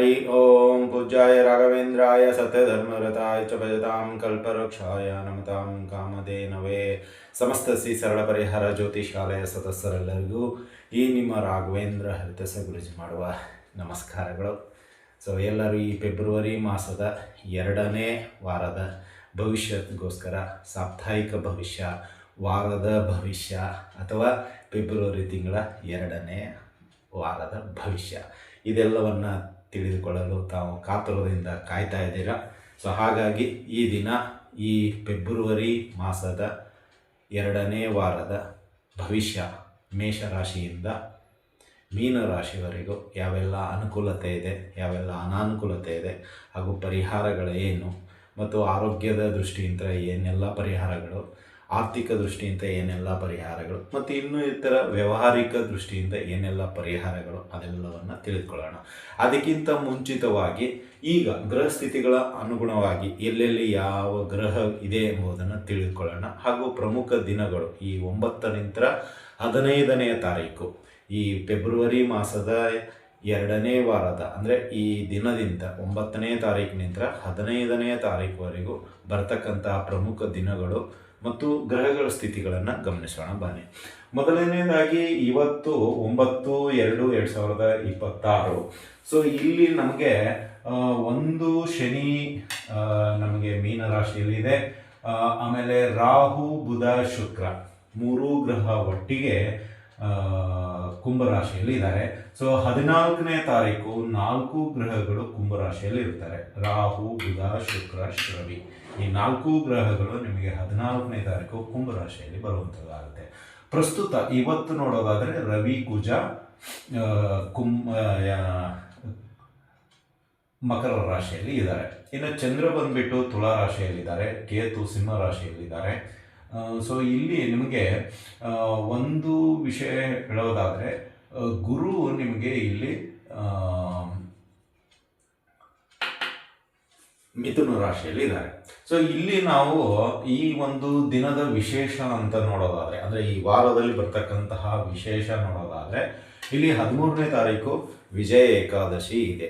हरि ओम पूज्याय राघवेन्द्राय सत्यधर्मरताय च भजतां कल्पवृक्षाय नमतां ಕಾಮಧೇನವೇ ಸಮಸ್ತ ಶ್ರೀ ಸರಳ ಪರಿಹಾರ ಜ್ಯೋತಿಷಾಲಯ ಸದಸ್ಯರೆಲ್ಲರಿಗೂ ಈ ನಿಮ್ಮ ರಾಘವೇಂದ್ರ ಹರಿತಸ ಗುರುಜಿ ಮಾಡುವ ನಮಸ್ಕಾರಗಳು ಸೊ ಎಲ್ಲರೂ ಈ ಫೆಬ್ರವರಿ ಮಾಸದ ಎರಡನೇ ವಾರದ ಭವಿಷ್ಯಕ್ಕೋಸ್ಕರ ಸಾಪ್ತಾಹಿಕ ಭವಿಷ್ಯ ವಾರದ ಭವಿಷ್ಯ ಅಥವಾ ಫೆಬ್ರವರಿ ತಿಂಗಳ ಎರಡನೇ ವಾರದ ಭವಿಷ್ಯ ಇದೆಲ್ಲವನ್ನು ತಿಳಿದುಕೊಳ್ಳಲು ತಾವು ಕಾತುರದಿಂದ ಕಾಯ್ತಾ ಇದ್ದೀರಾ? ಸೊ ಹಾಗಾಗಿ ಈ ದಿನ, ಈ ಫೆಬ್ರವರಿ ಮಾಸದ ಎರಡನೇ ವಾರದ ಭವಿಷ್ಯ ಮೇಷರಾಶಿಯಿಂದ ಮೀನರಾಶಿವರೆಗೂ ಯಾವೆಲ್ಲ ಅನುಕೂಲತೆ ಇದೆ, ಯಾವೆಲ್ಲ ಅನಾನುಕೂಲತೆ ಇದೆ, ಹಾಗೂ ಪರಿಹಾರಗಳು ಏನು ಮತ್ತು ಆರೋಗ್ಯದ ದೃಷ್ಟಿಯಿಂದ ಏನೆಲ್ಲ ಪರಿಹಾರಗಳು ಆರ್ಥಿಕ ದೃಷ್ಟಿಯಿಂದ ಏನೆಲ್ಲ ಪರಿಹಾರಗಳು ಮತ್ತು ಇನ್ನೂ ಇತರ ವ್ಯಾವಹಾರಿಕ ದೃಷ್ಟಿಯಿಂದ ಏನೆಲ್ಲ ಪರಿಹಾರಗಳು ಅದೆಲ್ಲವನ್ನು ತಿಳಿದುಕೊಳ್ಳೋಣ. ಅದಕ್ಕಿಂತ ಮುಂಚಿತವಾಗಿ ಈಗ ಗ್ರಹ ಸ್ಥಿತಿಗಳ ಅನುಗುಣವಾಗಿ ಎಲ್ಲೆಲ್ಲಿ ಯಾವ ಗ್ರಹ ಇದೆ ಎಂಬುದನ್ನು ತಿಳಿದುಕೊಳ್ಳೋಣ. ಹಾಗೂ ಪ್ರಮುಖ ದಿನಗಳು ಈ ಒಂಬತ್ತರಿಂದ ಹದಿನೈದನೆಯ ತಾರೀಕು. ಈ ಫೆಬ್ರವರಿ ಮಾಸದ ಎರಡನೇ ವಾರದ ಅಂದರೆ ಈ ದಿನದಿಂದ ಒಂಬತ್ತನೇ ತಾರೀಕಿನಿಂದ ಹದಿನೈದನೆಯ ತಾರೀಕುವರೆಗೂ ಬರ್ತಕ್ಕಂತಹ ಪ್ರಮುಖ ದಿನಗಳು ಮತ್ತು ಗ್ರಹಗಳ ಸ್ಥಿತಿಗಳನ್ನು ಗಮನಿಸೋಣ, ಬನ್ನಿ. ಮೊದಲನೇದಾಗಿ ಇವತ್ತು ಒಂಬತ್ತು ಎರಡು ಎರಡು ಸಾವಿರದ ಇಪ್ಪತ್ತಾರು. ಸೊ ಇಲ್ಲಿ ನಮಗೆ ಒಂದು ಶನಿ ನಮಗೆ ಮೀನರಾಶಿಯಲ್ಲಿದೆ ರಾಶಿಯಲ್ಲಿದೆ. ಆಮೇಲೆ ರಾಹು, ಬುಧ, ಶುಕ್ರ. ಮೂರು ಗ್ರಹ ಒಟ್ಟಿಗೆ ಕುಂಭರಾಶಿಯಲ್ಲಿ ಇದ್ದಾರೆ ಸೊ ಹದಿನಾಲ್ಕನೇ ತಾರೀಕು ನಾಲ್ಕು ಗ್ರಹಗಳು ಕುಂಭರಾಶಿಯಲ್ಲಿ ಇರ್ತಾರೆ ರಾಹು, ಬುಧ, ಶುಕ್ರ ಶ್ರವಿ ಈ ನಾಲ್ಕು ಗ್ರಹಗಳು ನಿಮಗೆ ಹದಿನಾಲ್ಕನೇ ತಾರೀಕು ಕುಂಭರಾಶಿಯಲ್ಲಿ ಬರುವಂಥದ್ದಾಗುತ್ತೆ ಪ್ರಸ್ತುತ ಇವತ್ತು ನೋಡೋದಾದರೆ ರವಿ, ಕುಜ ಕುಂಭ ಮಕರ ರಾಶಿಯಲ್ಲಿ ಇದ್ದಾರೆ. ಇನ್ನು ಚಂದ್ರ ಬಂದ್ಬಿಟ್ಟು ತುಳಾ ರಾಶಿಯಲ್ಲಿದ್ದಾರೆ. ಕೇತು, ಸಿಂಹ ರಾಶಿಯಲ್ಲಿದ್ದಾರೆ. ಸೊ ಇಲ್ಲಿ ನಿಮಗೆ ಒಂದು ವಿಷಯ ಹೇಳೋದಾದರೆ ಗುರು ನಿಮಗೆ ಇಲ್ಲಿ ಮಿಥುನ ರಾಶಿಯಲ್ಲಿ ಇದ್ದಾರೆ. ಸೊ ಇಲ್ಲಿ ನಾವು ಈ ಒಂದು ದಿನದ ವಿಶೇಷ ಅಂತ ನೋಡೋದಾದ್ರೆ, ಅಂದ್ರೆ ಈ ವಾರದಲ್ಲಿ ಬರ್ತಕ್ಕಂತಹ ವಿಶೇಷ ನೋಡೋದಾದ್ರೆ, ಇಲ್ಲಿ ಹದಿಮೂರನೇ ತಾರೀಕು ವಿಜಯ ಏಕಾದಶಿ ಇದೆ.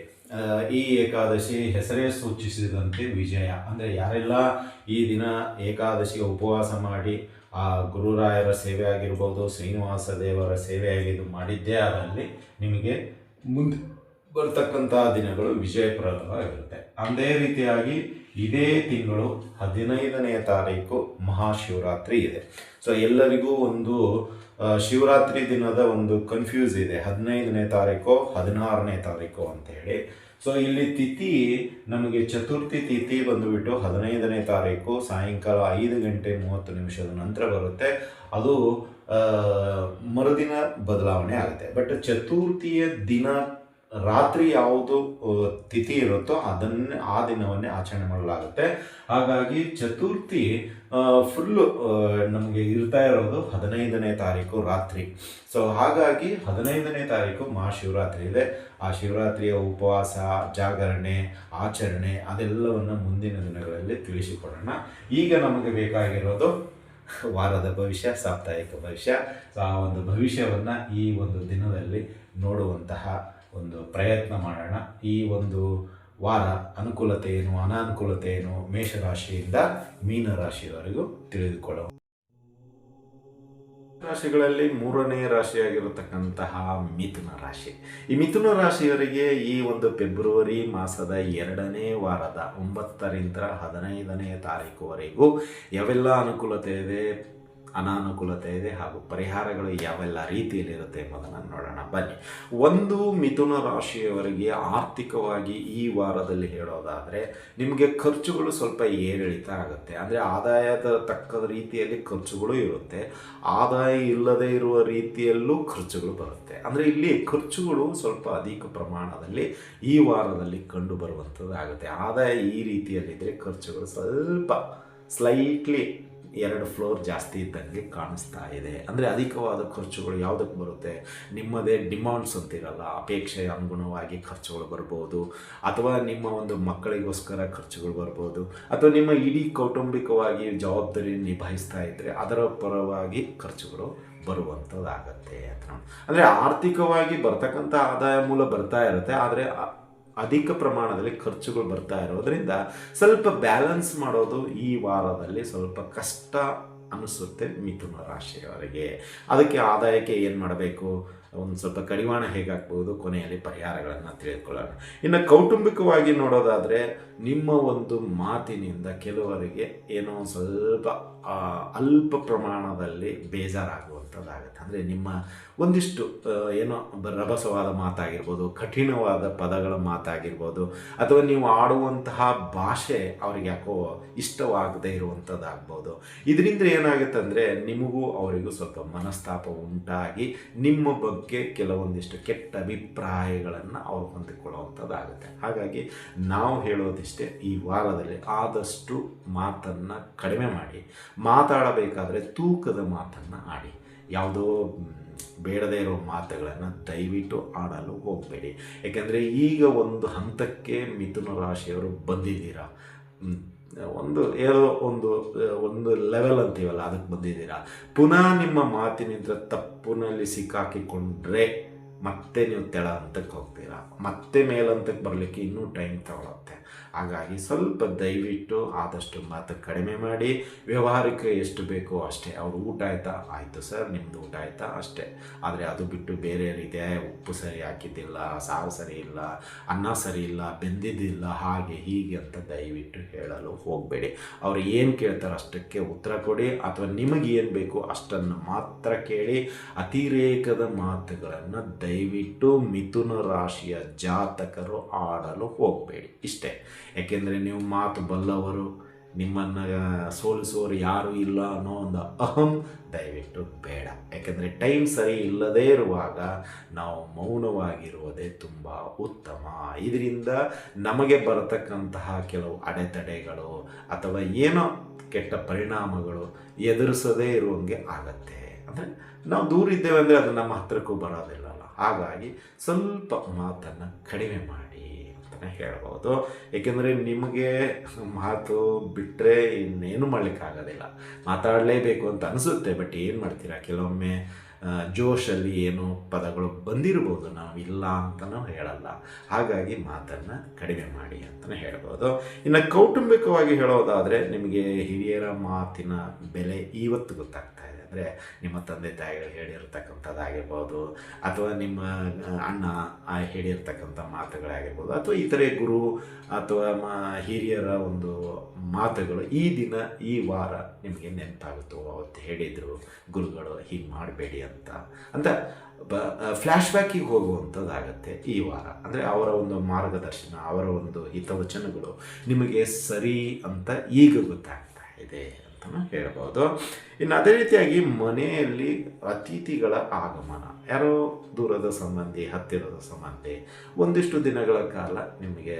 ಈ ಏಕಾದಶಿ ಹೆಸರೇ ಸೂಚಿಸಿದಂತೆ ವಿಜಯ. ಅಂದರೆ ಯಾರೆಲ್ಲ ಈ ದಿನ ಏಕಾದಶಿಗೆ ಉಪವಾಸ ಮಾಡಿ ಆ ಗುರುರಾಯರ ಸೇವೆ ಆಗಿರ್ಬೋದು, ಶ್ರೀನಿವಾಸ ದೇವರ ಸೇವೆ ಆಗಿದ್ದು ಮಾಡಿದ್ದೇ ಅದರಲ್ಲಿ ನಿಮಗೆ ಮುಂದೆ ಬರ್ತಕ್ಕಂತಹ ದಿನಗಳು ವಿಜಯಪ್ರದವಾಗಿರುತ್ತೆ. ಅದೇ ರೀತಿಯಾಗಿ ಇದೇ ತಿಂಗಳು ಹದಿನೈದನೆಯ ತಾರೀಕು ಮಹಾಶಿವರಾತ್ರಿ ಇದೆ. ಸೊ ಎಲ್ಲರಿಗೂ ಒಂದು ಶಿವರಾತ್ರಿ ದಿನದ ಒಂದು ಕನ್ಫ್ಯೂಸ್ ಇದೆ. ಹದಿನೈದನೇ ತಾರೀಕು, ಹದಿನಾರನೇ ತಾರೀಕು ಅಂತ ಹೇಳಿ. ಸೊ ಇಲ್ಲಿ ತಿಥಿ ನಮಗೆ ಚತುರ್ಥಿ ತಿಥಿ ಬಂದುಬಿಟ್ಟು ಹದಿನೈದನೇ ತಾರೀಕು ಸಾಯಂಕಾಲ ಐದು ಗಂಟೆ ಮೂವತ್ತು ನಿಮಿಷದ ನಂತರ ಬರುತ್ತೆ. ಅದು ಮರುದಿನ ಬದಲಾವಣೆ ಆಗುತ್ತೆ. ಬಟ್ ಚತುರ್ಥಿಯ ದಿನ ರಾತ್ರಿ ಯಾವುದು ತಿಥಿ ಇರುತ್ತೋ ಅದನ್ನೇ ಆ ದಿನವನ್ನೇ ಆಚರಣೆ ಮಾಡಲಾಗುತ್ತೆ. ಹಾಗಾಗಿ ಚತುರ್ಥಿ ಫುಲ್ಲು ನಮಗೆ ಇರ್ತಾ ಇರೋದು ಹದಿನೈದನೇ ತಾರೀಕು ರಾತ್ರಿ. ಸೊ ಹಾಗಾಗಿ ಹದಿನೈದನೇ ತಾರೀಕು ಮಹಾಶಿವರಾತ್ರಿ ಇದೆ. ಆ ಶಿವರಾತ್ರಿಯ ಉಪವಾಸ, ಜಾಗರಣೆ, ಆಚರಣೆ ಅದೆಲ್ಲವನ್ನು ಮುಂದಿನ ದಿನಗಳಲ್ಲಿ ತಿಳಿಸಿಕೊಡೋಣ. ಈಗ ನಮಗೆ ಬೇಕಾಗಿರೋದು ವಾರದ ಭವಿಷ್ಯ, ಸಾಪ್ತಾಹಿಕ ಭವಿಷ್ಯ. ಆ ಒಂದು ಭವಿಷ್ಯವನ್ನು ಈ ಒಂದು ದಿನದಲ್ಲಿ ನೋಡುವಂತಹ ಒಂದು ಪ್ರಯತ್ನ ಮಾಡೋಣ. ಈ ಒಂದು ವಾರ ಅನುಕೂಲತೆ ಏನು, ಅನಾನುಕೂಲತೆ ಏನು ಮೇಷರಾಶಿಯಿಂದ ಮೀನರಾಶಿಯವರೆಗೂ ತಿಳಿದುಕೊಳ್ಳೋಣ. ರಾಶಿಗಳಲ್ಲಿ ಮೂರನೇ ರಾಶಿಯಾಗಿರತಕ್ಕಂತಹ ಮಿಥುನ ರಾಶಿ. ಈ ಮಿಥುನ ರಾಶಿಯವರಿಗೆ ಈ ಒಂದು ಫೆಬ್ರವರಿ ಮಾಸದ ಎರಡನೇ ವಾರದ ಒಂಬತ್ತರಿಂದ ಹದಿನೈದನೇ ತಾರೀಕುವರೆಗೂ ಯಾವೆಲ್ಲ ಅನುಕೂಲತೆ ಇದೆ? ಅನಾನುಕೂಲತೆ ಇದೆ ಹಾಗೂ ಪರಿಹಾರಗಳು ಯಾವೆಲ್ಲ ರೀತಿಯಲ್ಲಿರುತ್ತೆ ಎಂಬುದನ್ನು ನೋಡೋಣ. ಬನ್ನಿ. ಒಂದು ಮಿಥುನ ರಾಶಿಯವರಿಗೆ ಆರ್ಥಿಕವಾಗಿ ಈ ವಾರದಲ್ಲಿ ಹೇಳೋದಾದರೆ ನಿಮಗೆ ಖರ್ಚುಗಳು ಸ್ವಲ್ಪ ಏರಿಳಿತ ಆಗುತ್ತೆ. ಅಂದರೆ ಆದಾಯದ ತಕ್ಕ ರೀತಿಯಲ್ಲಿ ಖರ್ಚುಗಳು ಇರುತ್ತೆ. ಆದಾಯ ಇಲ್ಲದೆ ಇರುವ ರೀತಿಯಲ್ಲೂ ಖರ್ಚುಗಳು ಬರುತ್ತೆ. ಅಂದರೆ ಇಲ್ಲಿ ಖರ್ಚುಗಳು ಸ್ವಲ್ಪ ಅಧಿಕ ಪ್ರಮಾಣದಲ್ಲಿ ಈ ವಾರದಲ್ಲಿ ಕಂಡು ಬರುವಂಥದ್ದಾಗುತ್ತೆ. ಆದಾಯ ಈ ರೀತಿಯಲ್ಲಿದ್ದರೆ ಖರ್ಚುಗಳು ಸ್ವಲ್ಪ ಸ್ಲೈಟ್ಲಿ ಎರಡು ಫ್ಲೋರ್ ಜಾಸ್ತಿ ಇದ್ದಂಗೆ ಕಾಣಿಸ್ತಾ ಇದೆ. ಅಂದರೆ ಅಧಿಕವಾದ ಖರ್ಚುಗಳು ಯಾವುದಕ್ಕೆ ಬರುತ್ತೆ? ನಿಮ್ಮದೇ ಡಿಮಾಂಡ್ಸ್ ಅಂತಿರಲ್ಲ, ಅಪೇಕ್ಷೆಯ ಅನುಗುಣವಾಗಿ ಖರ್ಚುಗಳು ಬರ್ಬೋದು, ಅಥವಾ ನಿಮ್ಮ ಒಂದು ಮಕ್ಕಳಿಗೋಸ್ಕರ ಖರ್ಚುಗಳು ಬರ್ಬೋದು, ಅಥವಾ ನಿಮ್ಮ ಇಡೀ ಕೌಟುಂಬಿಕವಾಗಿ ಜವಾಬ್ದಾರಿ ನಿಭಾಯಿಸ್ತಾ ಇದ್ದರೆ ಅದರ ಪರವಾಗಿ ಖರ್ಚುಗಳು ಬರುವಂಥದ್ದಾಗತ್ತೆ ಅಂತ ಅಂದರೆ ಆರ್ಥಿಕವಾಗಿ ಬರ್ತಕ್ಕಂಥ ಆದಾಯ ಮೂಲ ಬರ್ತಾ ಇರುತ್ತೆ, ಆದರೆ ಅಧಿಕ ಪ್ರಮಾಣದಲ್ಲಿ ಖರ್ಚುಗಳು ಬರ್ತಾ ಇರೋದ್ರಿಂದ ಸ್ವಲ್ಪ ಬ್ಯಾಲೆನ್ಸ್ ಮಾಡೋದು ಈ ವಾರದಲ್ಲಿ ಸ್ವಲ್ಪ ಕಷ್ಟ ಅನಿಸುತ್ತೆ ಮಿಥುನ ರಾಶಿಯವರಿಗೆ. ಅದಕ್ಕೆ ಆದಾಯಕ್ಕೆ ಏನು ಮಾಡಬೇಕು? ಒಂದು ಸ್ವಲ್ಪ ಕಡಿವಾಣ ಹೇಗಾಗ್ಬೋದು? ಕೊನೆಯಲ್ಲಿ ಪರಿಹಾರಗಳನ್ನು ತಿಳಿದುಕೊಳ್ಳೋಣ. ಇನ್ನು ಕೌಟುಂಬಿಕವಾಗಿ ನೋಡೋದಾದರೆ ನಿಮ್ಮ ಒಂದು ಮಾತಿನಿಂದ ಕೆಲವರಿಗೆ ಏನೋ ಸ್ವಲ್ಪ ಅಲ್ಪ ಪ್ರಮಾಣದಲ್ಲಿ ಬೇಜಾರಾಗುವಂಥದ್ದಾಗುತ್ತೆ ಅಂದರೆ ನಿಮ್ಮ ಒಂದಿಷ್ಟು ಏನೋ ರಭಸವಾದ ಮಾತಾಗಿರ್ಬೋದು, ಕಠಿಣವಾದ ಪದಗಳ ಮಾತಾಗಿರ್ಬೋದು, ಅಥವಾ ನೀವು ಆಡುವಂತಹ ಭಾಷೆ ಅವ್ರಿಗೆ ಯಾಕೋ ಇಷ್ಟವಾಗದೇ ಇರುವಂಥದ್ದಾಗ್ಬೋದು. ಇದರಿಂದ ಏನಾಗುತ್ತೆ ಅಂದರೆ ನಿಮಗೂ ಅವರಿಗೂ ಸ್ವಲ್ಪ ಮನಸ್ತಾಪ ಉಂಟಾಗಿ ನಿಮ್ಮ ಬಗ್ಗೆ ಕೆಲವೊಂದಿಷ್ಟು ಕೆಟ್ಟ ಅಭಿಪ್ರಾಯಗಳನ್ನು ಅವ್ರು ಹೊಂದಿಕೊಳ್ಳುವಂಥದ್ದಾಗುತ್ತೆ. ಹಾಗಾಗಿ ನಾವು ಹೇಳೋದಿಷ್ಟೇ ಈ ವಾರದಲ್ಲಿ ಆದಷ್ಟು ಮಾತನ್ನು ಕಡಿಮೆ ಮಾಡಿ, ಮಾತಾಡಬೇಕಾದ್ರೆ ತೂಕದ ಮಾತನ್ನು ಆಡಿ. ಯಾವುದೋ ಬೇಡದೇ ಇರೋ ಮಾತುಗಳನ್ನು ದಯವಿಟ್ಟು ಆಡಲು ಹೋಗಬೇಡಿ. ಯಾಕೆಂದರೆ ಈಗ ಒಂದು ಹಂತಕ್ಕೆ ಮಿಥುನ ರಾಶಿಯವರು ಬಂದಿದ್ದೀರಾ? ಒಂದು ಏನೋ ಒಂದು ಒಂದು ಲೆವೆಲ್ ಅಂತೀವಲ್ಲ, ಅದಕ್ಕೆ ಬಂದಿದ್ದೀರಾ? ಪುನಃ ನಿಮ್ಮ ಮಾತಿನಿಂದ ತಪ್ಪಿನಲ್ಲಿ ಸಿಕ್ಕಾಕಿಕೊಂಡ್ರೆ ಮತ್ತೆ ನೀವು ತೆಳ ಹಂತಕ್ಕೆ ಹೋಗ್ತೀರಾ? ಮತ್ತೆ ಮೇಲಂತಕ್ಕೆ ಬರಲಿಕ್ಕೆ ಇನ್ನೂ ಟೈಮ್ ತಗೊಳುತ್ತೆ. ಹಾಗಾಗಿ ಸ್ವಲ್ಪ ದಯವಿಟ್ಟು ಆದಷ್ಟು ಮಾತು ಕಡಿಮೆ ಮಾಡಿ. ವ್ಯವಹಾರಕ್ಕೆ ಎಷ್ಟು ಬೇಕೋ ಅಷ್ಟೇ. ಅವ್ರು ಊಟ ಆಯ್ತಾ? ಆಯಿತು ಸರ್ ನಿಮ್ಮದು ಊಟ ಆಯ್ತಾ? ಅಷ್ಟೇ. ಆದರೆ ಅದು ಬಿಟ್ಟು ಬೇರೆ ರೀತಿಯ ಉಪ್ಪು ಸರಿ ಹಾಕಿದ್ದಿಲ್ಲ, ಸಾರು ಸರಿ ಇಲ್ಲ, ಅನ್ನ ಸರಿ ಇಲ್ಲ, ಬೆಂದಿದ್ದಿಲ್ಲ, ಹಾಗೆ ಹೀಗೆ ಅಂತ ದಯವಿಟ್ಟು ಹೇಳಲು ಹೋಗಬೇಡಿ. ಅವ್ರು ಏನು ಕೇಳ್ತಾರೋ ಅಷ್ಟಕ್ಕೆ ಉತ್ತರ ಕೊಡಿ. ಅಥವಾ ನಿಮಗೆ ಏನು ಬೇಕು ಅಷ್ಟನ್ನು ಮಾತ್ರ ಕೇಳಿ. ಅತಿರೇಕದ ಮಾತುಗಳನ್ನು ದಯವಿಟ್ಟು ಮಿಥುನ ರಾಶಿಯ ಜಾತಕರು ಆಡಲು ಹೋಗಬೇಡಿ. ಇಷ್ಟೇ. ಯಾಕೆಂದರೆ ನೀವು ಮಾತು ಬಲ್ಲವರು, ನಿಮ್ಮನ್ನು ಸೋಲಿಸುವರು ಯಾರೂ ಇಲ್ಲ ಅನ್ನೋ ಒಂದು ಅಹಂ ದಯವಿಟ್ಟು ಬೇಡ. ಯಾಕೆಂದರೆ ಟೈಮ್ ಸರಿ ಇಲ್ಲದೇ ಇರುವಾಗ ನಾವು ಮೌನವಾಗಿರುವುದೇ ತುಂಬ ಉತ್ತಮ. ಇದರಿಂದ ನಮಗೆ ಬರತಕ್ಕಂತಹ ಕೆಲವು ಅಡೆತಡೆಗಳು ಅಥವಾ ಏನೋ ಕೆಟ್ಟ ಪರಿಣಾಮಗಳು ಎದುರಿಸದೇ ಇರುವಂಗೆ ಆಗತ್ತೆ. ಅಂದರೆ ನಾವು ದೂರ ಇದ್ದೇವೆ ಅಂದರೆ ಅದು ನಮ್ಮ ಹತ್ರಕ್ಕೂ ಬರೋದಿಲ್ಲಲ್ಲ. ಹಾಗಾಗಿ ಸ್ವಲ್ಪ ಮಾತನ್ನು ಕಡಿಮೆ ಮಾಡಿ. ಅಂತಲೇ ಹೇಳ್ಬೋದು. ಏಕೆಂದರೆ ನಿಮಗೆ ಮಾತು ಬಿಟ್ಟರೆ ಇನ್ನೇನು ಮಾಡಲಿಕ್ಕಾಗೋದಿಲ್ಲ. ಮಾತಾಡಲೇಬೇಕು ಅಂತ ಅನಿಸುತ್ತೆ ಬಟ್ ಏನು ಮಾಡ್ತೀರಾ? ಕೆಲವೊಮ್ಮೆ ಜೋಶಲ್ಲಿ ಏನು ಪದಗಳು ಬಂದಿರ್ಬೋದು ನಾವು ಇಲ್ಲ ಅಂತಲೂ ಹೇಳಲ್ಲ. ಹಾಗಾಗಿ ಮಾತನ್ನು ಕಡಿಮೆ ಮಾಡಿ ಅಂತಲೇ ಹೇಳ್ಬೋದು. ಇನ್ನು ಕೌಟುಂಬಿಕವಾಗಿ ಹೇಳೋದಾದರೆ, ನಿಮಗೆ ಹಿರಿಯರ ಮಾತಿನ ಬೆಲೆ ಇವತ್ತು ಗೊತ್ತಾಗ್ತಾ ಇದೆ. ಅಂದರೆ ನಿಮ್ಮ ತಂದೆ ತಾಯಿಗಳು ಹೇಳಿರ್ತಕ್ಕಂಥದ್ದಾಗಿರ್ಬೋದು, ಅಥವಾ ನಿಮ್ಮ ಅಣ್ಣ ಹೇಳಿರ್ತಕ್ಕಂಥ ಮಾತುಗಳಾಗಿರ್ಬೋದು, ಅಥವಾ ಇತರೆ ಗುರು, ಅಥವಾ ಮ, ಹಿರಿಯರ ಒಂದು ಮಾತುಗಳು ಈ ದಿನ, ಈ ವಾರ ನಿಮಗೆ ನೆನಪಾಗುತ್ತೋ ಅವತ್ತು ಹೇಳಿದರು, ಗುರುಗಳು ಹೀಗೆ ಮಾಡಬೇಡಿ ಅಂತ. ಅಂತ ಬ ಫ್ಲ್ಯಾಶ್ ಬ್ಯಾಕಿಗೆ ಹೋಗುವಂಥದ್ದಾಗತ್ತೆ ಈ ವಾರ. ಅಂದರೆ ಅವರ ಒಂದು ಮಾರ್ಗದರ್ಶನ, ಅವರ ಒಂದು ಹಿತವಚನಗಳು ನಿಮಗೆ ಸರಿ ಅಂತ ಈಗ ಗೊತ್ತಾಗ್ತಾ ಇದೆ. ಅಂತಲೂ ಹೇಳ್ಬೋದು. ಇನ್ನು ಅದೇ ರೀತಿಯಾಗಿ ಮನೆಯಲ್ಲಿ ಅತಿಥಿಗಳ ಆಗಮನ. ಯಾರೋ ದೂರದ ಸಂಬಂಧಿ, ಹತ್ತಿರದ ಸಂಬಂಧಿ, ಒಂದಿಷ್ಟು ದಿನಗಳ ಕಾಲ ನಿಮಗೆ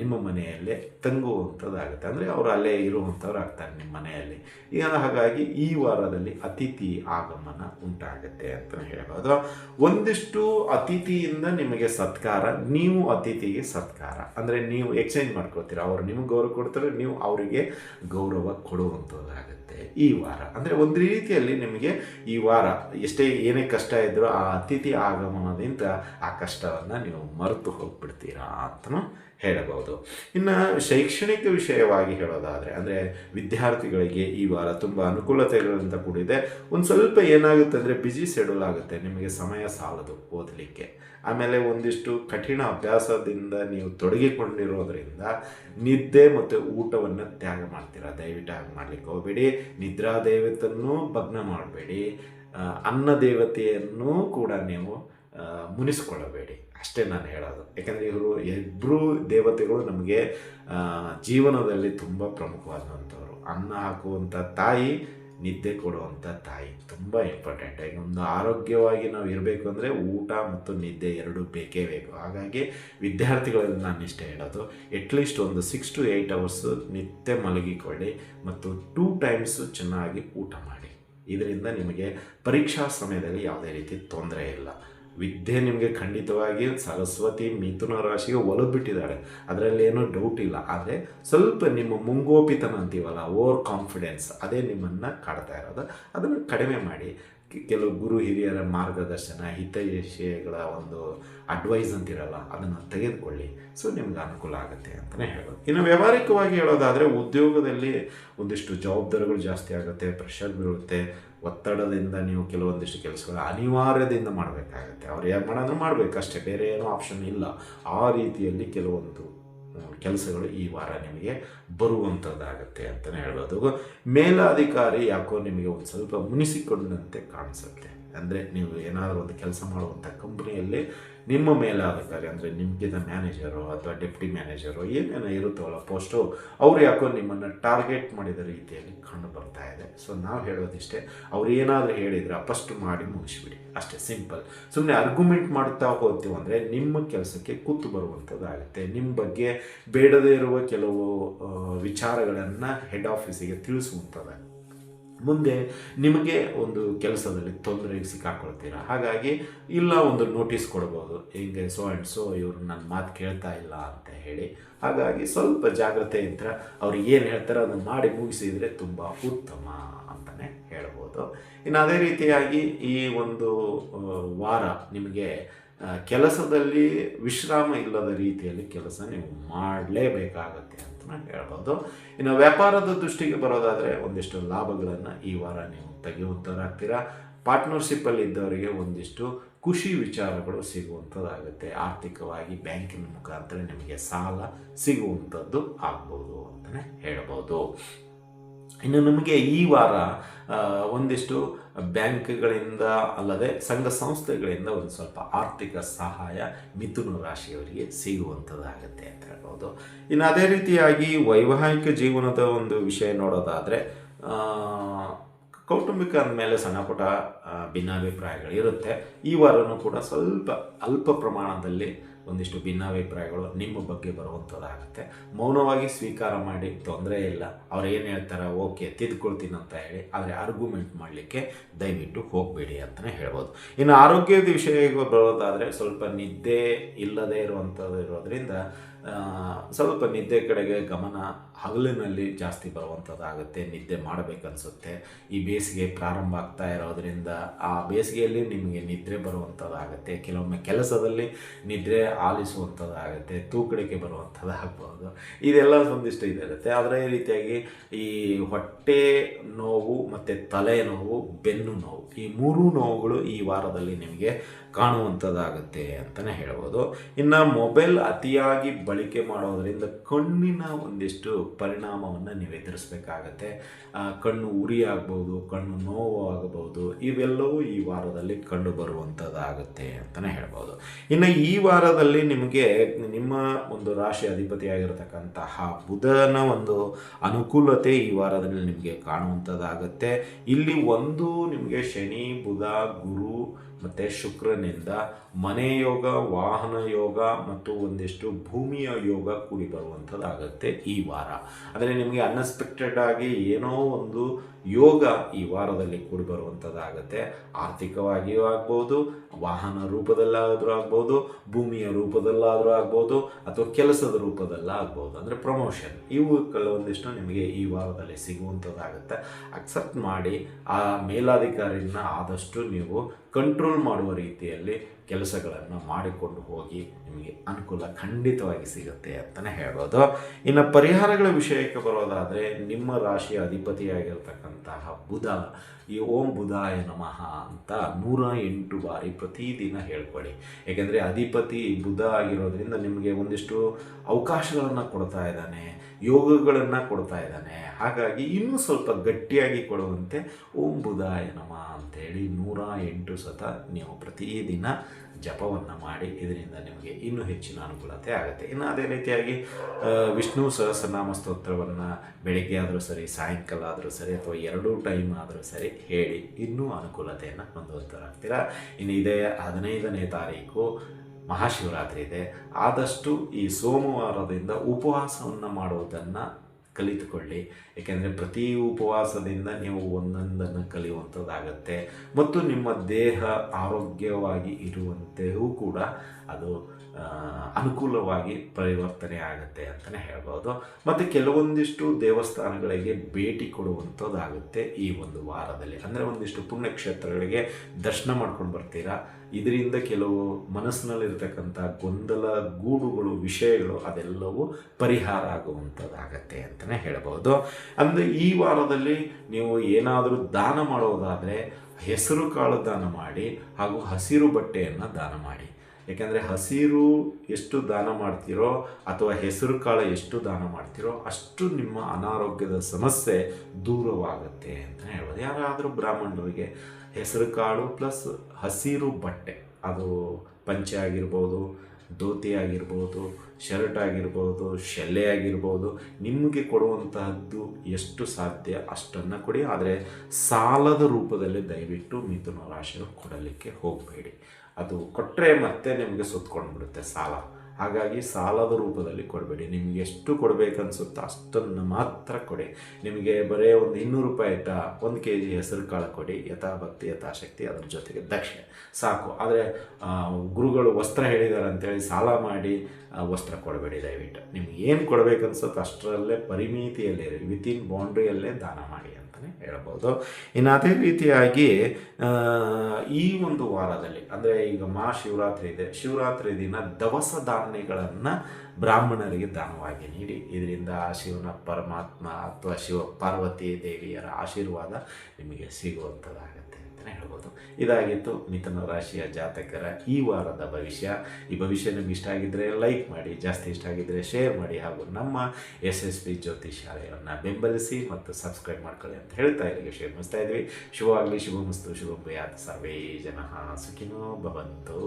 ನಿಮ್ಮ ಮನೆಯಲ್ಲೇ ತಂಗುವಂಥದ್ದಾಗುತ್ತೆ. ಅಂದರೆ ಅವರು ಅಲ್ಲೇ ಇರುವಂಥವ್ರು ಆಗ್ತಾರೆ ನಿಮ್ಮ ಮನೆಯಲ್ಲಿ. ಈಗ ಹಾಗಾಗಿ ಈ ವಾರದಲ್ಲಿ ಅತಿಥಿ ಆಗಮನ ಉಂಟಾಗುತ್ತೆ ಅಂತಲೇ ಹೇಳ್ಬೋದು. ಒಂದಿಷ್ಟು ಅತಿಥಿಯಿಂದ ನಿಮಗೆ ಸತ್ಕಾರ, ನೀವು ಅತಿಥಿಗೆ ಸತ್ಕಾರ. ಅಂದರೆ ನೀವು ಎಕ್ಸ್ಚೇಂಜ್ ಮಾಡ್ಕೊಳ್ತೀರ. ಅವರು ನಿಮಗೆ ಗೌರವ ಕೊಡ್ತಾರೆ, ನೀವು ಅವರಿಗೆ ಗೌರವ ಕೊಡುವಂಥದ್ದಾಗುತ್ತೆ ಈ ವಾರ. ಅಂದರೆ ಒಂದು ರೀತಿಯಲ್ಲಿ ನಿಮಗೆ ಈ ವಾರ ಎಷ್ಟೇ ಏನೇ ಕಷ್ಟ ಇದ್ದರೂ ಆ ಅತಿಥಿ ಆಗಮನದಿಂದ ಆ ಕಷ್ಟವನ್ನು ನೀವು ಮರೆತು ಹೋಗ್ಬಿಡ್ತೀರಾ ಅಂತಲೂ ಹೇಳಬಹುದು. ಇನ್ನು ಶೈಕ್ಷಣಿಕ ವಿಷಯವಾಗಿ ಹೇಳೋದಾದರೆ, ಅಂದರೆ ವಿದ್ಯಾರ್ಥಿಗಳಿಗೆ ಈ ವಾರ ತುಂಬ ಅನುಕೂಲತೆಗಳಿಂದ ಕೂಡಿದೆ. ಒಂದು ಸ್ವಲ್ಪ ಏನಾಗುತ್ತೆ ಅಂದರೆ ಬಿಜಿ ಶೆಡ್ಯೂಲ್ ಆಗುತ್ತೆ, ನಿಮಗೆ ಸಮಯ ಸಾಲದು ಓದಲಿಕ್ಕೆ. ಆಮೇಲೆ ಒಂದಿಷ್ಟು ಕಠಿಣ ಅಭ್ಯಾಸದಿಂದ ನೀವು ತೊಡಗಿಕೊಂಡಿರೋದ್ರಿಂದ ನಿದ್ದೆ ಮತ್ತು ಊಟವನ್ನು ತ್ಯಾಗ ಮಾಡ್ತೀರಾ? ದಯವಿಟ್ಟು ಹಾಗೆ ಮಾಡಲಿಕ್ಕೆ ಹೋಗಬೇಡಿ. ನಿದ್ರಾ ದೇವತೆಯನ್ನು ಭಗ್ನ ಮಾಡಬೇಡಿ. ಅನ್ನ ದೇವತೆಯನ್ನು ಕೂಡ ನೀವು ಮುನಿಸ್ಕೊಳ್ಳಬೇಡಿ. ಅಷ್ಟೇ ನಾನು ಹೇಳೋದು. ಯಾಕಂದರೆ ಇವರು ಇಬ್ಬರೂ ದೇವತೆಗಳು ನಮಗೆ ಜೀವನದಲ್ಲಿ ತುಂಬ ಪ್ರಮುಖವಾದಂಥವ್ರು. ಅನ್ನ ಹಾಕುವಂಥ ತಾಯಿ, ನಿದ್ದೆ ಕೊಡುವಂಥ ತಾಯಿ. ತುಂಬ ಇಂಪಾರ್ಟೆಂಟ್. ಈಗ ಒಂದು ಆರೋಗ್ಯವಾಗಿ ನಾವು ಇರಬೇಕು ಅಂದರೆ ಊಟ ಮತ್ತು ನಿದ್ದೆ ಎರಡು ಬೇಕೇ ಬೇಕು. ಹಾಗಾಗಿ ವಿದ್ಯಾರ್ಥಿಗಳಲ್ಲಿ ನಾನು ಇಷ್ಟ ಹೇಳೋದು. ಎಟ್ಲೀಸ್ಟ್ ಒಂದು ಸಿಕ್ಸ್ ಟು ಏಯ್ಟ್ ಅವರ್ಸು ನಿತ್ಯ ಮಲಗಿಕೊಳ್ಳಿ ಮತ್ತು ಟೂ ಟೈಮ್ಸು ಚೆನ್ನಾಗಿ ಊಟ ಮಾಡಿ. ಇದರಿಂದ ನಿಮಗೆ ಪರೀಕ್ಷಾ ಸಮಯದಲ್ಲಿ ಯಾವುದೇ ರೀತಿ ತೊಂದರೆ ಇಲ್ಲ. ವಿದ್ಯೆ ನಿಮಗೆ ಖಂಡಿತವಾಗಿ ಸರಸ್ವತಿ ಮಿಥುನ ರಾಶಿಗೆ ಒಲವು ಬಿಟ್ಟಿದ್ದಾಳೆ ಅದರಲ್ಲಿ ಏನೋ ಡೌಟ್ ಇಲ್ಲ. ಆದರೆ ಸ್ವಲ್ಪ ನಿಮ್ಮ ಮುಂಗೋಪಿತನ ಅಂತೀವಲ್ಲ ಓವರ್ ಕಾನ್ಫಿಡೆನ್ಸ್ ಅದೇ ನಿಮ್ಮನ್ನು ಕಾಡ್ತಾ ಇರೋದು. ಅದನ್ನು ಕಡಿಮೆ ಮಾಡಿ. ಕೆಲವು ಗುರು ಹಿರಿಯರ ಮಾರ್ಗದರ್ಶನ, ಹಿತೈಷಿಗಳ ಒಂದು ಅಡ್ವೈಸ್ ಅಂತಿರಲ್ಲ, ಅದನ್ನು ತೆಗೆದುಕೊಳ್ಳಿ. ಸೊ ನಿಮ್ಗೆ ಅನುಕೂಲ ಆಗುತ್ತೆ ಅಂತಲೇ ಹೇಳೋದು ಇನ್ನು ವ್ಯಾವಹಾರಿಕವಾಗಿ ಹೇಳೋದಾದರೆ ಉದ್ಯೋಗದಲ್ಲಿ ಒಂದಿಷ್ಟು ಜವಾಬ್ದಾರಿಗಳು ಜಾಸ್ತಿ ಆಗುತ್ತೆ ಪ್ರೆಷರ್ ಬೀಳುತ್ತೆ. ಒತ್ತಡದಿಂದ ನೀವು ಕೆಲವೊಂದಿಷ್ಟು ಕೆಲಸಗಳು ಅನಿವಾರ್ಯದಿಂದ ಮಾಡಬೇಕಾಗತ್ತೆ. ಅವ್ರು ಏನು ಮಾಡೋದು ಮಾಡಬೇಕಷ್ಟೇ, ಬೇರೆ ಏನೂ ಆಪ್ಷನ್ ಇಲ್ಲ. ಆ ರೀತಿಯಲ್ಲಿ ಕೆಲವೊಂದು ಕೆಲಸಗಳು ಈ ವಾರ ನಿಮಗೆ ಬರುವಂಥದ್ದಾಗತ್ತೆ ಅಂತಲೇ ಹೇಳ್ಬೋದು. ಮೇಲಾಧಿಕಾರಿ ಯಾಕೋ ನಿಮಗೆ ಒಂದು ಸ್ವಲ್ಪ ಮುನಿಸಿಕೊಂಡಂತೆ ಕಾಣಿಸುತ್ತೆ. ಅಂದರೆ ನೀವು ಏನಾದರೂ ಒಂದು ಕೆಲಸ ಮಾಡುವಂಥ ಕಂಪ್ನಿಯಲ್ಲಿ ನಿಮ್ಮ ಮೇಲಾಧಿಕಾರಿ, ಅಂದರೆ ನಿಮಗಿದ ಮ್ಯಾನೇಜರು ಅಥವಾ ಡೆಪ್ಟಿ ಮ್ಯಾನೇಜರು ಏನೇನೋ ಇರುತ್ತವಲ್ಲ ಪೋಸ್ಟು ಅವ್ರು ಯಾಕೋ ನಿಮ್ಮನ್ನು ಟಾರ್ಗೆಟ್ ಮಾಡಿದ ರೀತಿಯಲ್ಲಿ ಕಂಡು ಬರ್ತಾ ಇದೆ. ಸೊ ನಾವು ಹೇಳೋದಿಷ್ಟೇ, ಅವ್ರು ಏನಾದರೂ ಹೇಳಿದರೆ ಫಸ್ಟ್ ಮಾಡಿ ಮುಗಿಸ್ಬಿಡಿ. ಅಷ್ಟೇ ಸಿಂಪಲ್ ಸುಮ್ಮನೆ ಅರ್ಗ್ಯುಮೆಂಟ್ ಮಾಡ್ತಾ ಹೋಗ್ತೀವಿ ಅಂದರೆ ನಿಮ್ಮ ಕೆಲಸಕ್ಕೆ ಕೂತು ಬರುವಂಥದ್ದಾಗುತ್ತೆ ನಿಮ್ಮ ಬಗ್ಗೆ ಬೇಡದೇ ಇರುವ ಕೆಲವು ವಿಚಾರಗಳನ್ನು ಹೆಡ್ ಆಫೀಸಿಗೆ ತಿಳಿಸುವಂಥದ್ದು ಮುಂದೆ ನಿಮಗೆ ಒಂದು ಕೆಲಸದಲ್ಲಿ ತೊಂದರೆಗೆ ಸಿಕ್ಕಾಕೊಳ್ತೀರಾ? ಹಾಗಾಗಿ ಇಲ್ಲ, ಒಂದು ನೋಟಿಸ್ ಕೊಡ್ಬೋದು. ಹಿಂಗೆ ಸೊ ಆ್ಯಂಡ್ ಸೊ ಇವರು ನನ್ನ ಮಾತು ಕೇಳ್ತಾ ಇಲ್ಲ ಅಂತ ಹೇಳಿ. ಹಾಗಾಗಿ ಸ್ವಲ್ಪ ಜಾಗ್ರತೆ ಇದ್ದರೆ ಅವ್ರು ಏನು ಹೇಳ್ತಾರೋ ಅದನ್ನು ಮಾಡಿ ಮುಗಿಸಿದರೆ ತುಂಬ ಉತ್ತಮ ಅಂತಲೇ ಹೇಳ್ಬೋದು. ಇನ್ನು ಅದೇ ರೀತಿಯಾಗಿ ಈ ಒಂದು ವಾರ ನಿಮಗೆ ಕೆಲಸದಲ್ಲಿ ವಿಶ್ರಾಮ ಇಲ್ಲದ ರೀತಿಯಲ್ಲಿ ಕೆಲಸ ನೀವು ಮಾಡಲೇಬೇಕಾಗತ್ತೆ ಅಂತ ಹೇಳ್ಬೋದು ಇನ್ನು ವ್ಯಾಪಾರದ ದೃಷ್ಟಿಗೆ ಬರೋದಾದರೆ ಒಂದಿಷ್ಟು ಲಾಭಗಳನ್ನು ಈ ವಾರ ನೀವು ತೆಗೆಯುವಂಥವ್ರಾಗ್ತೀರಾ ಪಾರ್ಟ್ನರ್ಶಿಪ್ಪಲ್ಲಿ ಇದ್ದವರಿಗೆ ಒಂದಿಷ್ಟು ಖುಷಿ ವಿಚಾರಗಳು ಸಿಗುವಂಥದ್ದಾಗುತ್ತೆ ಆರ್ಥಿಕವಾಗಿ ಬ್ಯಾಂಕಿನ ಮುಖಾಂತರ ನಿಮಗೆ ಸಾಲ ಸಿಗುವಂಥದ್ದು ಆಗ್ಬೋದು ಅಂತಲೇ ಹೇಳ್ಬೋದು ಇನ್ನು ನಮಗೆ ಈ ವಾರ ಒಂದಿಷ್ಟು ಬ್ಯಾಂಕ್ಗಳಿಂದ ಅಲ್ಲದೆ ಸಂಘ ಸಂಸ್ಥೆಗಳಿಂದ ಒಂದು ಸ್ವಲ್ಪ ಆರ್ಥಿಕ ಸಹಾಯ ಮಿಥುನ ರಾಶಿಯವರಿಗೆ ಸಿಗುವಂಥದ್ದಾಗುತ್ತೆ ಅಂತ ಹೇಳ್ಬೋದು. ಇನ್ನು ಅದೇ ರೀತಿಯಾಗಿ ವೈವಾಹಿಕ ಜೀವನದ ಒಂದು ವಿಷಯ ನೋಡೋದಾದರೆ ಕೌಟುಂಬಿಕ ಅಂದಮೇಲೆ ಸಣ್ಣ ಭಿನ್ನಾಭಿಪ್ರಾಯಗಳಿರುತ್ತೆ. ಈ ವಾರನೂ ಕೂಡ ಸ್ವಲ್ಪ ಅಲ್ಪ ಪ್ರಮಾಣದಲ್ಲಿ ಒಂದಿಷ್ಟು ಭಿನ್ನಾಭಿಪ್ರಾಯಗಳು ನಿಮ್ಮ ಬಗ್ಗೆ ಬರುವಂಥದ್ದಾಗುತ್ತೆ ಮೌನವಾಗಿ ಸ್ವೀಕಾರ ಮಾಡಿ, ತೊಂದರೆ ಇಲ್ಲ. ಅವ್ರು ಏನು ಹೇಳ್ತಾರೆ, ಓಕೆ, ತಿದ್ಕೊಳ್ತೀನಿ ಅಂತ ಹೇಳಿ, ಆದರೆ ಆರ್ಗ್ಯುಮೆಂಟ್ ಮಾಡಲಿಕ್ಕೆ ದಯವಿಟ್ಟು ಹೋಗಬೇಡಿ ಅಂತಲೇ ಹೇಳ್ಬೋದು. ಇನ್ನು ಆರೋಗ್ಯದ ವಿಷಯಕ್ಕೆ ಬರೋದಾದರೆ ಸ್ವಲ್ಪ ನಿದ್ದೆ ಇಲ್ಲದೇ ಇರುವಂಥದ್ದು ಇರೋದ್ರಿಂದ ಸ್ವಲ್ಪ ನಿದ್ದೆ ಕಡೆಗೆ ಗಮನ ಹಗಲಿನಲ್ಲಿ ಜಾಸ್ತಿ ಬರುವಂಥದ್ದಾಗುತ್ತೆ, ನಿದ್ದೆ ಮಾಡಬೇಕನ್ಸುತ್ತೆ. ಈ ಬೇಸಿಗೆ ಪ್ರಾರಂಭ ಆಗ್ತಾ ಇರೋದ್ರಿಂದ ಆ ಬೇಸಿಗೆಯಲ್ಲಿ ನಿಮಗೆ ನಿದ್ರೆ ಬರುವಂಥದ್ದಾಗುತ್ತೆ. ಕೆಲವೊಮ್ಮೆ ಕೆಲಸದಲ್ಲಿ ನಿದ್ರೆ ಆಲಿಸುವಂಥದ್ದಾಗುತ್ತೆ, ತೂಕಡಿಕೆ ಬರುವಂಥದ್ದು ಆಗ್ಬೋದು ಇದೆಲ್ಲ ಒಂದಿಷ್ಟು ಇದಿರುತ್ತೆ. ಈ ರೀತಿಯಾಗಿ ಈ ಹೊಟ್ಟೆ ನೋವು ಮತ್ತು ತಲೆ ನೋವು, ಬೆನ್ನು ನೋವು ಈ ಮೂರೂ ನೋವುಗಳು ಈ ವಾರದಲ್ಲಿ ನಿಮಗೆ ಕಾಣುವಂಥದ್ದಾಗುತ್ತೆ ಅಂತಲೇ ಹೇಳ್ಬೋದು. ಇನ್ನು ಮೊಬೈಲ್ ಅತಿಯಾಗಿ ಬಳಕೆ ಮಾಡೋದರಿಂದ ಕಣ್ಣಿನ ಒಂದಿಷ್ಟು ಪರಿಣಾಮವನ್ನು ನೀವು ಎದುರಿಸ್ಬೇಕಾಗತ್ತೆ. ಕಣ್ಣು ಉರಿ ಆಗ್ಬೋದು ಕಣ್ಣು ನೋವು ಆಗಬಹುದು ಇವೆಲ್ಲವೂ ಈ ವಾರದಲ್ಲಿ ಕಂಡು ಬರುವಂಥದ್ದಾಗುತ್ತೆ ಅಂತಲೇ ಹೇಳ್ಬೋದು. ಇನ್ನು ಈ ವಾರದಲ್ಲಿ ನಿಮಗೆ ನಿಮ್ಮ ಒಂದು ರಾಶಿ ಅಧಿಪತಿಯಾಗಿರ್ತಕ್ಕಂತಹ ಬುಧನ ಒಂದು ಅನುಕೂಲತೆ ಈ ವಾರದಲ್ಲಿ ನಿಮಗೆ ಕಾಣುವಂಥದ್ದಾಗುತ್ತೆ ಇಲ್ಲಿ ಒಂದು ನಿಮಗೆ ಶನಿ, ಬುಧ, ಗುರು ಮತ್ತು ಶುಕ್ರನಿಂದ ಮನೆ ಯೋಗ, ವಾಹನ ಯೋಗ ಮತ್ತು ಒಂದಿಷ್ಟು ಭೂಮಿಯ ಯೋಗ ಕೂಡಿ ಬರುವಂಥದ್ದಾಗುತ್ತೆ ಈ ವಾರ. ಅಂದರೆ ನಿಮಗೆ ಅನ್ಎಕ್ಸ್ಪೆಕ್ಟೆಡ್ ಆಗಿ ಏನೋ ಒಂದು ಯೋಗ ಈ ವಾರದಲ್ಲಿ ಕೂಡಿ ಬರುವಂಥದ್ದಾಗತ್ತೆ ಆರ್ಥಿಕವಾಗಿಯೂ ಆಗ್ಬೋದು, ವಾಹನ ರೂಪದಲ್ಲಾದರೂ ಆಗ್ಬೋದು, ಭೂಮಿಯ ರೂಪದಲ್ಲಾದರೂ ಆಗ್ಬೋದು, ಅಥವಾ ಕೆಲಸದ ರೂಪದಲ್ಲಾಗ್ಬೋದು ಅಂದರೆ ಪ್ರಮೋಷನ್ ಇವು ಕೆಲವೊಂದಿಷ್ಟು ನಿಮಗೆ ಈ ವಾರದಲ್ಲಿ ಸಿಗುವಂಥದ್ದಾಗುತ್ತೆ ಅಕ್ಸೆಪ್ಟ್ ಮಾಡಿ ಆ ಮೇಲಾಧಿಕಾರಿನ ಆದಷ್ಟು ನೀವು ಕಂಟ್ರೋಲ್ ಮಾಡುವ ರೀತಿಯಲ್ಲಿ ಕೆಲಸಗಳನ್ನು ಮಾಡಿಕೊಂಡು ಹೋಗಿ ನಿಮಗೆ ಅನುಕೂಲ ಖಂಡಿತವಾಗಿ ಸಿಗುತ್ತೆ ಅಂತಲೇ ಹೇಳ್ಬೋದು. ಇನ್ನು ಪರಿಹಾರಗಳ ವಿಷಯಕ್ಕೆ ಬರೋದಾದರೆ ನಿಮ್ಮ ರಾಶಿಯ ಅಧಿಪತಿಯಾಗಿರ್ತಕ್ಕಂತಹ ಬುಧ ಈ ಓಂ ಬುಧಾಯ ನಮಃ ಅಂತ ನೂರ ಎಂಟು ಬಾರಿ ಪ್ರತಿದಿನ ಹೇಳ್ಕೊಳ್ಳಿ. ಏಕೆಂದರೆ ಅಧಿಪತಿ ಬುಧ ಆಗಿರೋದ್ರಿಂದ ನಿಮಗೆ ಒಂದಿಷ್ಟು ಅವಕಾಶಗಳನ್ನು ಕೊಡ್ತಾ ಇದ್ದಾನೆ, ಯೋಗಗಳನ್ನು ಕೊಡ್ತಾ ಇದ್ದಾನೆ. ಹಾಗಾಗಿ ಇನ್ನೂ ಸ್ವಲ್ಪ ಗಟ್ಟಿಯಾಗಿ ಕೊಡುವಂತೆ ಓಂ ಬುಧಾಯ ನಮಃ ಅಂತೇಳಿ ನೂರ ಎಂಟು ಸತ ನೀವು ಪ್ರತಿದಿನ ಜಪವನ್ನು ಮಾಡಿ ಇದರಿಂದ ನಿಮಗೆ ಇನ್ನೂ ಹೆಚ್ಚಿನ ಅನುಕೂಲತೆ ಆಗುತ್ತೆ. ಇನ್ನು ಅದೇ ರೀತಿಯಾಗಿ ವಿಷ್ಣು ಸಹಸ್ರನಾಮ ಸ್ತೋತ್ರವನ್ನು ಬೆಳಿಗ್ಗೆ ಆದರೂ ಸರಿ, ಸಾಯಂಕಾಲ ಆದರೂ ಸರಿ ಅಥವಾ ಎರಡೂ ಟೈಮ್ ಆದರೂ ಸರಿ ಹೇಳಿ ಇನ್ನೂ ಅನುಕೂಲತೆಯನ್ನು ಹೊಂದುವಂಥರಾಗ್ತೀರಾ ಇನ್ನು ಇದೇ ಹದಿನೈದನೇ ತಾರೀಕು ಮಹಾಶಿವರಾತ್ರಿ ಇದೆ. ಆದಷ್ಟು ಈ ಸೋಮವಾರದಿಂದ ಉಪವಾಸವನ್ನು ಮಾಡುವುದನ್ನು ಕಲಿತುಕೊಳ್ಳಿ. ಏಕೆಂದರೆ ಪ್ರತಿ ಉಪವಾಸದಿಂದ ನೀವು ಒಂದೊಂದನ್ನು ಕಲಿಯುವಂಥದ್ದಾಗತ್ತೆ. ಮತ್ತು ನಿಮ್ಮ ದೇಹ ಆರೋಗ್ಯವಾಗಿ ಇರುವಂತೆಯೂ ಕೂಡ ಅದು ಅನುಕೂಲವಾಗಿ ಪರಿವರ್ತನೆ ಆಗುತ್ತೆ ಅಂತಲೇ ಹೇಳ್ಬೋದು. ಮತ್ತು ಕೆಲವೊಂದಿಷ್ಟು ದೇವಸ್ಥಾನಗಳಿಗೆ ಭೇಟಿ ಕೊಡುವಂಥದ್ದಾಗುತ್ತೆ ಈ ಒಂದು ವಾರದಲ್ಲಿ. ಅಂದರೆ ಒಂದಿಷ್ಟು ಪುಣ್ಯಕ್ಷೇತ್ರಗಳಿಗೆ ದರ್ಶನ ಮಾಡ್ಕೊಂಡು ಬರ್ತೀರಾ? ಇದರಿಂದ ಕೆಲವು ಮನಸ್ಸಿನಲ್ಲಿರ್ತಕ್ಕಂಥ ಗೊಂದಲ, ಗೂಡುಗಳು, ವಿಷಯಗಳು ಅದೆಲ್ಲವೂ ಪರಿಹಾರ ಆಗುವಂಥದ್ದಾಗತ್ತೆ ಅಂತಲೇ ಹೇಳ್ಬೋದು. ಅಂದರೆ ಈ ವಾರದಲ್ಲಿ ನೀವು ಏನಾದರೂ ದಾನ ಮಾಡೋದಾದರೆ ಹೆಸರು ಕಾಳು ದಾನ ಮಾಡಿ ಹಾಗೂ ಹಸಿರು ಬಟ್ಟೆಯನ್ನು ದಾನ ಮಾಡಿ. ಯಾಕೆಂದರೆ ಹಸಿರು ಎಷ್ಟು ದಾನ ಮಾಡ್ತೀರೋ ಅಥವಾ ಹೆಸರು ಕಾಳು ಎಷ್ಟು ದಾನ ಮಾಡ್ತೀರೋ ಅಷ್ಟು ನಿಮ್ಮ ಅನಾರೋಗ್ಯದ ಸಮಸ್ಯೆ ದೂರವಾಗುತ್ತೆ ಅಂತ ಹೇಳ್ಬೋದು. ಯಾರಾದರೂ ಬ್ರಾಹ್ಮಣರಿಗೆ ಹೆಸರು ಕಾಳು ಪ್ಲಸ್ ಹಸಿರು ಬಟ್ಟೆ. ಅದು ಪಂಚೆ ಆಗಿರ್ಬೋದು, ಧೋತಿ ಆಗಿರ್ಬೋದು, ಶರ್ಟ್ ಆಗಿರ್ಬೋದು, ಶೆಲ್ಲೆ ಆಗಿರ್ಬೋದು. ನಿಮಗೆ ಕೊಡುವಂತಹದ್ದು ಎಷ್ಟು ಸಾಧ್ಯ ಅಷ್ಟನ್ನು ಕೊಡಿ. ಆದರೆ ಸಾಲದ ರೂಪದಲ್ಲಿ ದಯವಿಟ್ಟು ಮಿಥುನ ರಾಶಿಯನ್ನು ಕೊಡಲಿಕ್ಕೆ ಹೋಗಬೇಡಿ. ಅದು ಕೊಟ್ಟರೆ ಮತ್ತೆ ನಿಮಗೆ ಸುತ್ಕೊಂಡು ಬಿಡುತ್ತೆ ಸಾಲ. ಹಾಗಾಗಿ ಸಾಲದ ರೂಪದಲ್ಲಿ ಕೊಡಬೇಡಿ. ನಿಮಗೆ ಎಷ್ಟು ಕೊಡಬೇಕನ್ಸುತ್ತೋ ಅಷ್ಟನ್ನು ಮಾತ್ರ ಕೊಡಿ. ನಿಮಗೆ ಬರೀ ಒಂದು ಇನ್ನೂರು ರೂಪಾಯಿ ಆಯಿತಾ, ಒಂದು ಕೆ ಜಿ ಹೆಸರು ಕಾಳು ಕೊಡಿ. ಯಥಾಭಕ್ತಿ, ಯಥಾಶಕ್ತಿ ಅದ್ರ ಜೊತೆಗೆ ದಕ್ಷಿಣೆ. ಸಾಕು. ಆದರೆ ಗುರುಗಳು ವಸ್ತ್ರ ಹೇಳಿದ್ದಾರೆ ಅಂತೇಳಿ ಸಾಲ ಮಾಡಿ ವಸ್ತ್ರ ಕೊಡಬೇಡಿ ದಯವಿಟ್ಟು. ನಿಮ್ಗೆ ಏನು ಕೊಡಬೇಕನ್ಸುತ್ತೋ ಅಷ್ಟರಲ್ಲೇ ಪರಿಮಿತಿಯಲ್ಲೇ ವಿತಿನ್ ಬೌಂಡ್ರಿಯಲ್ಲೇ ದಾನ ಮಾಡಿ ಅಂತಲೇ ಹೇಳ್ಬೋದು. ಇನ್ನು ಅದೇ ರೀತಿಯಾಗಿ ಈ ಒಂದು ವಾರದಲ್ಲಿ, ಅಂದರೆ ಈಗ ಮಹಾಶಿವರಾತ್ರಿ ಇದೆ. ಶಿವರಾತ್ರಿ ದಿನ ದವಸ ಧಾನ್ಯಗಳನ್ನು ಬ್ರಾಹ್ಮಣರಿಗೆ ದಾನವಾಗಿ ನೀಡಿ, ಇದರಿಂದ ಶಿವನ ಪರಮಾತ್ಮ ಅಥವಾ ಶಿವ ಪಾರ್ವತಿ ದೇವಿಯರ ಆಶೀರ್ವಾದ ನಿಮಗೆ ಸಿಗುವಂಥದ್ದಾಗತ್ತೆ ಅಂತಲೇ ಹೇಳ್ಬೋದು. ಇದಾಗಿತ್ತು ಮಿಥುನ ರಾಶಿಯ ಜಾತಕರ ಈ ವಾರದ ಭವಿಷ್ಯ. ಈ ಭವಿಷ್ಯ ನಿಮ್ಗೆ ಇಷ್ಟ ಆಗಿದ್ದರೆ ಲೈಕ್ ಮಾಡಿ, ಜಾಸ್ತಿ ಇಷ್ಟ ಆಗಿದ್ದರೆ ಶೇರ್ ಮಾಡಿ ಹಾಗೂ ನಮ್ಮ ಎಸ್ ಎಸ್ ಪಿ ಜ್ಯೋತಿಷಾಲಯವನ್ನು ಬೆಂಬಲಿಸಿ ಮತ್ತು ಸಬ್ಸ್ಕ್ರೈಬ್ ಮಾಡ್ಕೊಳ್ಳಿ ಅಂತ ಹೇಳ್ತಾ ಇದ್ದೀವಿ ಶೇರ್ ಮುಗಿಸ್ತಾ ಇದ್ವಿ. ಶುಭವಾಗಲಿ, ಶುಭ ಮಸ್ತು ಶುಭ ಸರ್ವೇ ಜನ ಸುಖಿನೋ ಭವಂತು.